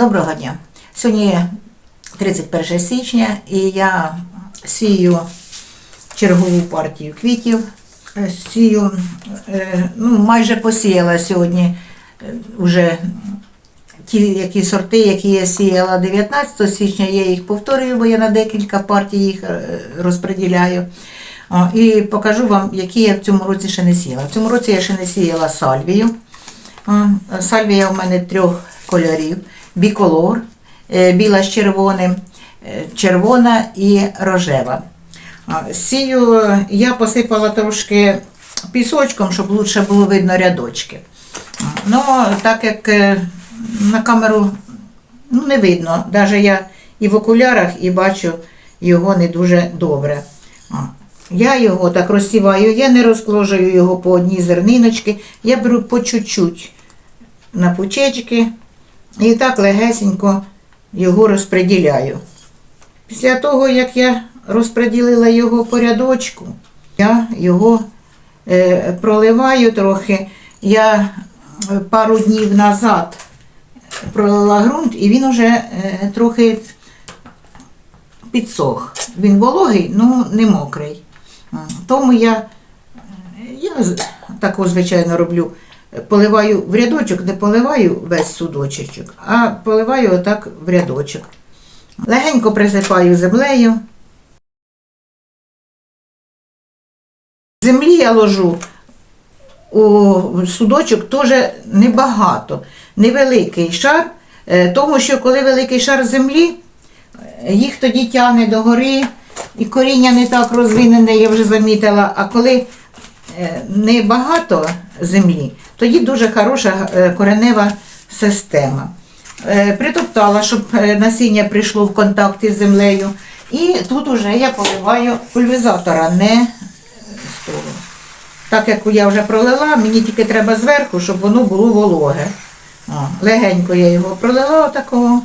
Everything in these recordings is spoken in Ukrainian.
Доброго дня. Сьогодні 31 січня і я сію чергову партію квітів. Е, Сію, е, ну, майже посіяла сьогодні е, вже ті які сорти, які я сіяла 19 січня, я їх повторюю, бо я на декілька партій їх е, розподіляю. І покажу вам, які я в цьому році ще не сіяла. В цьому році я ще не сіяла сальвію. Сальвія у мене трьох кольорів: біколор, е, біла з червоним, е, червона і рожева. Сію е, я посипала трошки пісочком, щоб лучше було видно рядочки. Ну, так як на камеру ну, не видно, навіть я і в окулярах і бачу його не дуже добре. Я його так розсіваю, я не розкложую його по одній зерниночці, я беру по чуть-чуть на пучечки і так легесенько його розподіляю. Після того, як я розподілила його по рядочку, я його е, проливаю трохи. Я е, пару днів назад пролила ґрунт і він вже е, трохи підсох. Він вологий, ну не мокрий. Тому я, я тако, звичайно, роблю. Поливаю в рядочок, не поливаю весь судочок, а поливаю отак в рядочок. Легенько присипаю землею. Землі я ложу у судочок теж небагато, невеликий шар, е, тому що коли великий шар землі, е, їх тоді тягне до гори, і коріння не так розвинене, я вже замітила. А коли небагато землі, тоді дуже хороша е, коренева система. Е, Притоптала, щоб е, насіння прийшло в контакт із землею. І тут уже я поливаю пульвізатора, не того. Так як я вже пролила, мені тільки треба зверху, щоб воно було вологе. О, легенько я його пролила отакого.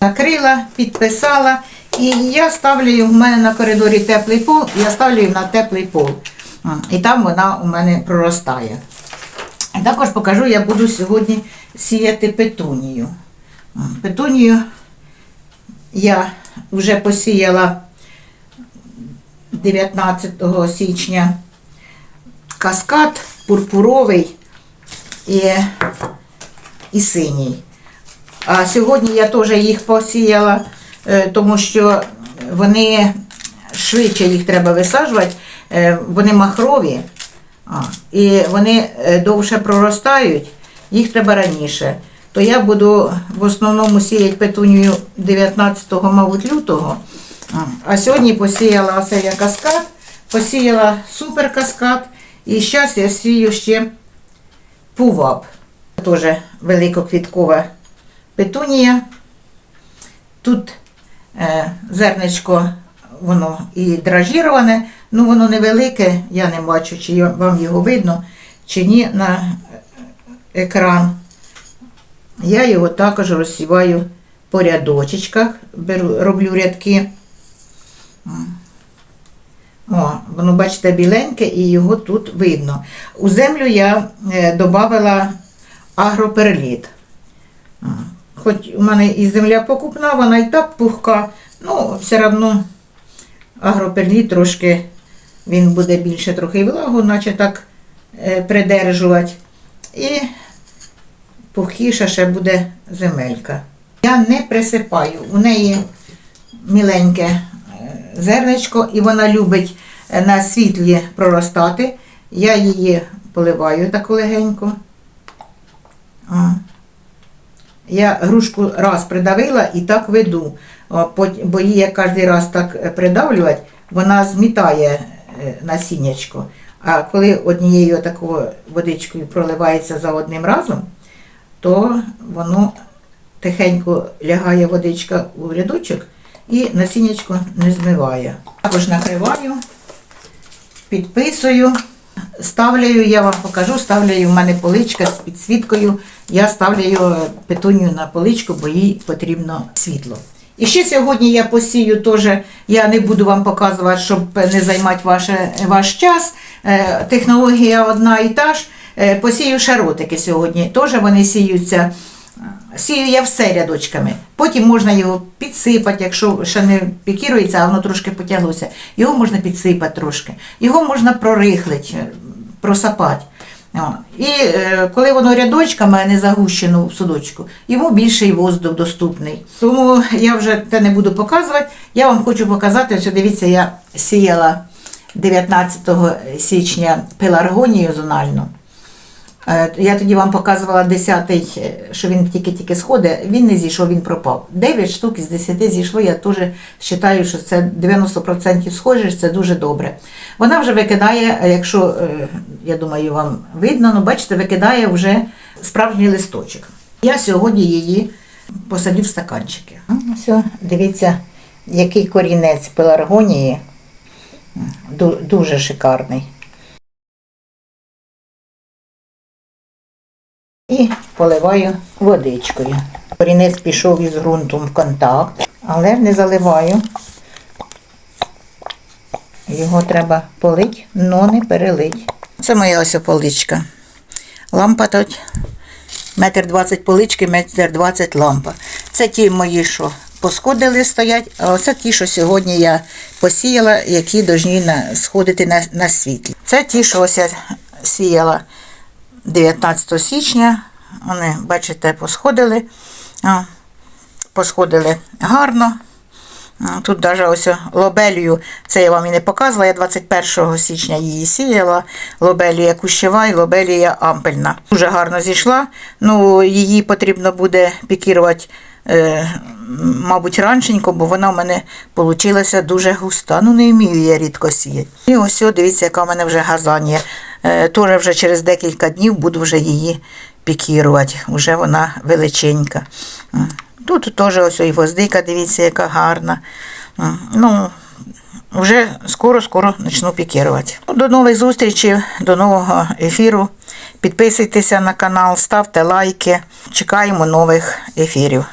Накрила, підписала. І я ставлю в мене на коридорі теплий пол, я ставлю її на теплий пол. І там вона у мене проростає. Також покажу, я буду сьогодні сіяти петунію. Петунію я вже посіяла 19 січня каскад пурпуровий і, і синій. А сьогодні я теж їх посіяла, тому що вони швидше їх треба висаджувати, е, вони махрові, і вони е, довше проростають, їх треба раніше. То я буду в основному сіяти петунію 19, мабуть, лютого. А, сьогодні посіяла оце я каскад, посіяла супер каскад, і зараз я сію ще пувап. Теж великоквіткова петунія. Тут е, зерничко, воно і дражіроване, ну воно невелике, я не бачу, чи вам його видно, чи ні на екран. Я його також розсіваю по рядочечках, беру, роблю рядки. О, воно, бачите, біленьке і його тут видно. У землю я е, додавала агроперліт. Хоч у мене і земля покупна, вона і так пухка, ну, все одно агроперліт трошки він буде більше трохи влагу, наче так е, придержувати. І пухіша ще буде земелька. Я не присипаю. У неї міленьке е, зерничко, і вона любить е, на світлі проростати. Я її поливаю так легенько. Я грушку раз придавила і так веду, бо її кожен раз так е, придавлювати, вона змітає е, насіннячко. А коли однією такою водичкою проливається за одним разом, то воно тихенько лягає водичка у рядочок і насіннячко не змиває. Також накриваю, підписую, ставлю, я вам покажу, ставлю в мене поличка з підсвіткою. Я ставлю петунію на поличку, бо їй потрібно світло. І ще сьогодні я посію теж, я не буду вам показувати, щоб не займати ваше, ваш час. Е, Технологія одна і та ж. Е, Посію шаротики сьогодні. Теж вони сіються. Сію я все рядочками. Потім можна його підсипати, якщо ще не пікірується, а воно трошки потяглося. Його можна підсипати трошки. Його можна прорихлити, е, просапати. І е, коли воно рядочками, не загущено в судочку, йому більший воздух доступний. Тому я вже те не буду показувати. Я вам хочу показати, ось дивіться, я сіяла 19 січня пеларгонію зональну. Е, Я тоді вам показувала 10-й, е, що він тільки-тільки сходить, він не зійшов, він пропав. 9 штук із 10 зійшло, я теж вважаю, що це 90% схожість, це дуже добре. Вона вже викидає, е, якщо, я думаю, вам видно, ну бачите, викидає вже справжній листочок. Я сьогодні її посадю в стаканчики. Все, дивіться, який корінець пеларгонії. Дуже шикарний. І поливаю водичкою. Корінець пішов із ґрунтом в контакт, але не заливаю. Його треба полить, но не перелить. Це моя ось поличка. Лампа тут метр двадцять полички, метр двадцять лампа. Це ті мої, що посходили стоять, а оце ті, що сьогодні я посіяла, які повинні сходити на, на світлі. Це ті, що ось я сіяла 19 січня. Вони, бачите, посходили. Посходили гарно. Тут навіть ось лобелію, це я вам і не показувала, я 21 січня її сіяла. Лобелія кущева і лобелія ампельна. Дуже гарно зійшла. Ну, її потрібно буде пікірувати, е, мабуть, раншенько, бо вона в мене вийшла дуже густа. Ну, не вмію я рідко сіяти. І ось, дивіться, яка в мене вже газанія. Е, Теж вже через декілька днів буду вже її пікірувати. Вже вона величенька. Тут теж ось і гвоздика, дивіться, яка гарна. Ну, вже скоро-скоро почну пікірувати. До нових зустрічей, до нового ефіру. Підписуйтеся на канал, ставте лайки. Чекаємо нових ефірів.